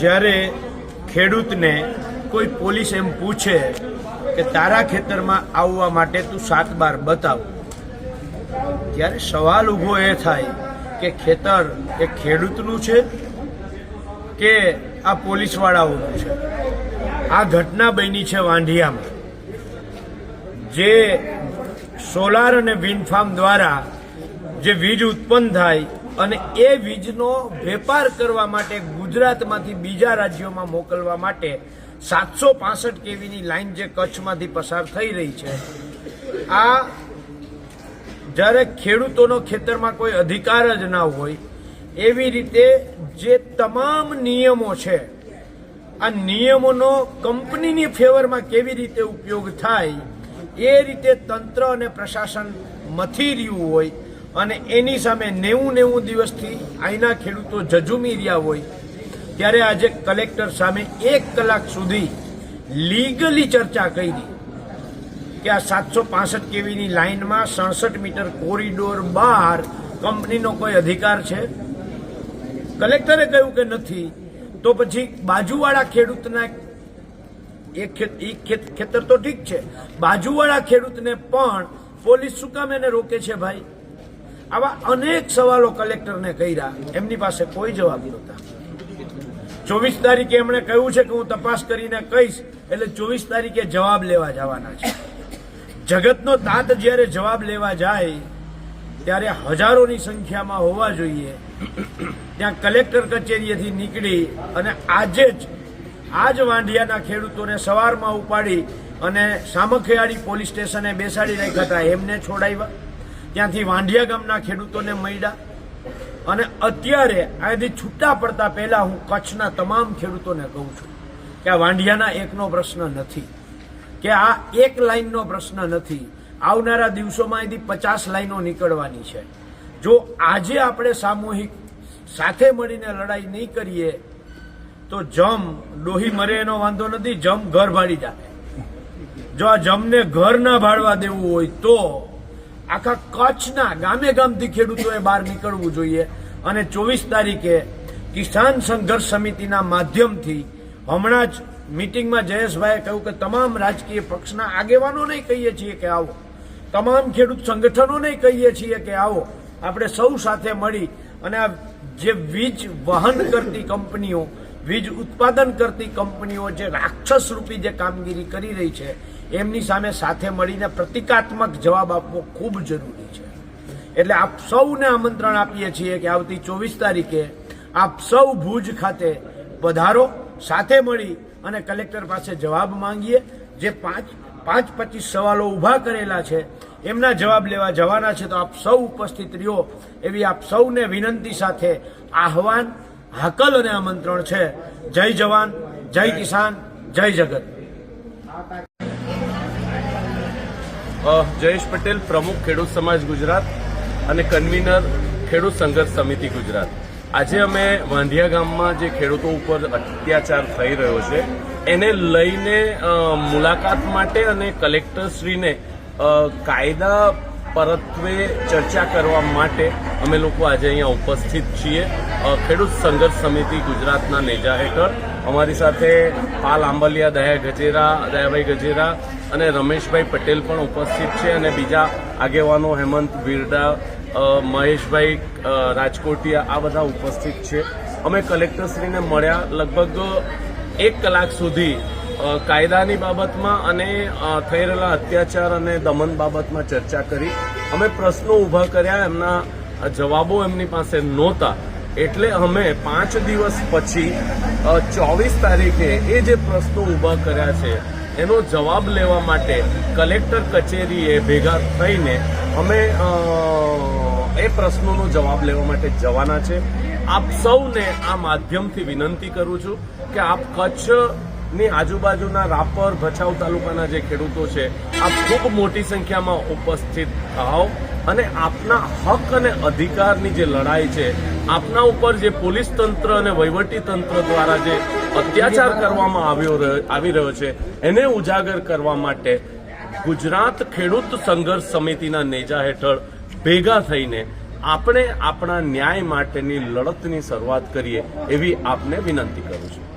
જ્યારે ખેડૂતને કોઈ પોલીસ એમ પૂછે કે તારા ખેતરમાં આવવા માટે તું સાત બાર બતાવ, ત્યારે સવાલ ઊભો એ થાય કે ખેતર એ ખેડૂતનું છે કે આ પોલીસવાળાઓનું છે? આ ઘટના બની છે વાંઢિયામાં, જે સોલાર અને વિન્ડ ફાર્મ દ્વારા જે વીજ ઉત્પન્ન થાય અને એ વીજનો વેપાર કરવા માટે ગુજરાતમાંથી બીજા રાજ્યોમાં મોકલવા માટે સાતસો પાસઠ કેવીની લાઇન જે કચ્છમાંથી પસાર થઈ રહી છે. આ જ્યારે ખેડૂતોનો ખેતરમાં કોઈ અધિકાર જ ના હોય, એવી રીતે જે તમામ નિયમો છે, આ નિયમોનો કંપનીની ફેવરમાં કેવી રીતે ઉપયોગ થાય, એ રીતે તંત્ર અને પ્રશાસન મથી રહ્યું હોય અને એની સામે નેવું નેવું દિવસથી અહીંના ખેડૂતો જજુમી રહ્યા હોય, ત્યારે આજે કલેક્ટર સામે એક કલાક સુધી લીગલી ચર્ચા કરી કે આ સાતસો પાસઠ કેવીની લાઇનમાં સડસઠ મીટર કોરિડોર બહાર કંપનીનો કોઈ અધિકાર છે? કલેક્ટરે કહ્યું કે નથી. તો પછી બાજુવાળા ખેડૂતના એક ખેત- એક ખેત- ખેતર તો ઠીક છે. બાજુવાળા ખેડૂતને પણ પોલીસ શું કામ એને રોકે છે ભાઈ? આવા અનેક સવાલો કલેક્ટરને કર્યા. એમની પાસે કોઈ જવાબ નહોતા. ચોવીસ તારીખે એમણે કહ્યું છે કે હું તપાસ કરીને કહીશ, એટલે ચોવીસ તારીખે જવાબ લેવા જવાના છે. જગતનો તાત જ્યારે જવાબ લેવા જાય, ત્યારે હજારોની સંખ્યામાં હોવા જોઈએ. ત્યાં કલેક્ટર કચેરીએથી નીકળી અને આજે જ આ જ વાંઢિયાના ખેડૂતોને સવારમાં ઉપાડી અને સામખિયાળી પોલીસ સ્ટેશને બેસાડી રાખ્યા હતા. એમને છોડાવ્યા. ત્યાંથી વાંઢિયા ગામના ખેડૂતોને મળ્યા. અને અત્યારે અહીંથી છૂટા પડતા પહેલા હું કચ્છના તમામ ખેડૂતોને કહું છું કે આ વાંઢિયાના એકનો પ્રશ્ન નથી, કે આ એક લાઈનનો પ્રશ્ન નથી. આવનારા દિવસોમાં અહીંથી પચાસ લાઈનો નીકળવાની છે. જો આજે આપણે સામૂહિક સાથે મળીને લડાઈ નહીં કરીએ, તો જમ ડોહી મરે એનો વાંધો નથી, જમ ઘર ભાડી જાય જો આ જમને ઘર ના ભાડવા દેવું હોય તો આખા કચ્છના ગામે ગામથી ખેડૂતોએ બહાર નીકળવું જોઈએ. અને ચોવીસ તારીખે કિસાન સંઘર્ષ સમિતિના માધ્યમથી હમણાં જ મિટિંગમાં જયેશભાઈએ કહ્યું કે તમામ રાજકીય પક્ષના આગેવાનોને કહીએ છીએ કે આવો. તમામ ખેડૂત સંગઠનોને કહીએ છીએ કે આવો. આપણે સૌ સાથે મળી અને આ જે વીજ વહન કરતી કંપનીઓ, વીજ ઉત્પાદન કરતી કંપનીઓ, જે રાક્ષસ રૂપી જે કામગીરી કરી રહી છે એમની સામે સાથે મળીને પ્રતિકાત્મક જવાબ આપવો ખૂબ જરૂરી છે. એટલે આપ સૌને આમંત્રણ આપીએ છીએ કે આવતી ચોવીસ તારીખે આપ સૌ ભુજ ખાતે પધારો, સાથે મળી અને કલેક્ટર પાસે જવાબ માંગીએ. જે પાંચ પાંચ પચીસ સવાલો ઊભા કરેલા છે, એમના જવાબ લેવા જવાના છે તો આપ સૌ ઉપસ્થિત રહ્યો. એવી આપ સૌને વિનંતી સાથે આહવાન, હાકલ અને આમંત્રણ છે. જય જવાન, જય કિસાન, જય જગત. જયેશ પટેલ પ્રમુખ ખેડૂત સમાજ ગુજરાત અને કન્વીનર ખેડૂત સંઘર્ષ સમિતિ ગુજરાત. આજે અમે વાંધિયા ગામમાં જે ખેડૂતો ઉપર અત્યાચાર થઈ રહ્યો છે, એને લઈને મુલાકાત માટે અને કલેક્ટરશ્રીને કાયદા પરત્વે ચર્ચા કરવા માટે અમે લોકો આજે અહીંયા ઉપસ્થિત છીએ. ખેડૂત સંઘર્ષ સમિતિ ગુજરાતના નેજા હેઠળ. અમારી સાથે પાલ આંબલિયા, દયા ગજેરા, દયાભાઈ ગજેરા અને રમેશભાઈ પટેલ પણ ઉપસ્થિત છે અને બીજા આગેવાનો હેમંત વિરડા મહેશભાઈ રાજકોટિયા, આ બધા ઉપસ્થિત છે. અમે કલેક્ટરશ્રીને મળ્યા લગભગ એક કલાક સુધી કાયદાની બાબતમાં અને થઈ રહેલા અત્યાચાર અને દમન બાબતમાં ચર્ચા કરી. અમે પ્રશ્નો ઊભા કર્યા, એમના જવાબો એમની પાસે નહોતા. એટલે અમે પાંચ દિવસ પછી ચોવીસ તારીખે એ જે પ્રશ્નો ઊભા કર્યા છે એનો જવાબ લેવા માટે કલેક્ટર કચેરીએ ભેગા થઈને અમે એ પ્રશ્નોનો જવાબ લેવા માટે જવાના છે. આપ સૌને આ માધ્યમથી વિનંતી કરું છું કે આપ કચ્છની આજુબાજુના રાપર, ભચાઉ તાલુકાના જે ખેડૂતો છે, આપ ખૂબ મોટી સંખ્યામાં ઉપસ્થિત થાઓ અને આપના હક અને અધિકારની જે લડાઈ છે, આપના ઉપર જે પોલીસ તંત્ર અને વહીવટી તંત્ર દ્વારા જે અત્યાચાર કરવામાં આવ્યો આવી રહ્યો છે. એને ઉજાગર કરવા માટે ગુજરાત ખેડૂત સંઘર્ષ સમિતિના નેજા હેઠળ ભેગા થઈને આપણે આપણા ન્યાય માટેની લડતની શરૂઆત કરીએ એવી આપને વિનંતી કરું છું.